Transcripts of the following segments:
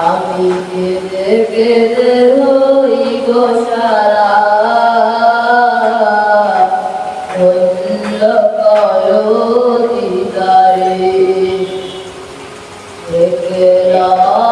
আমি কেঁদে কেঁদে রই গো সারা ধন্য করো দিদারে দেখে রা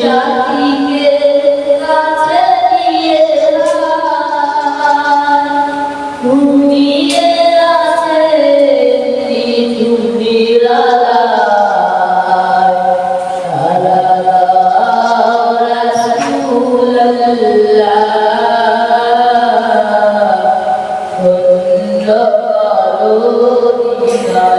Shakti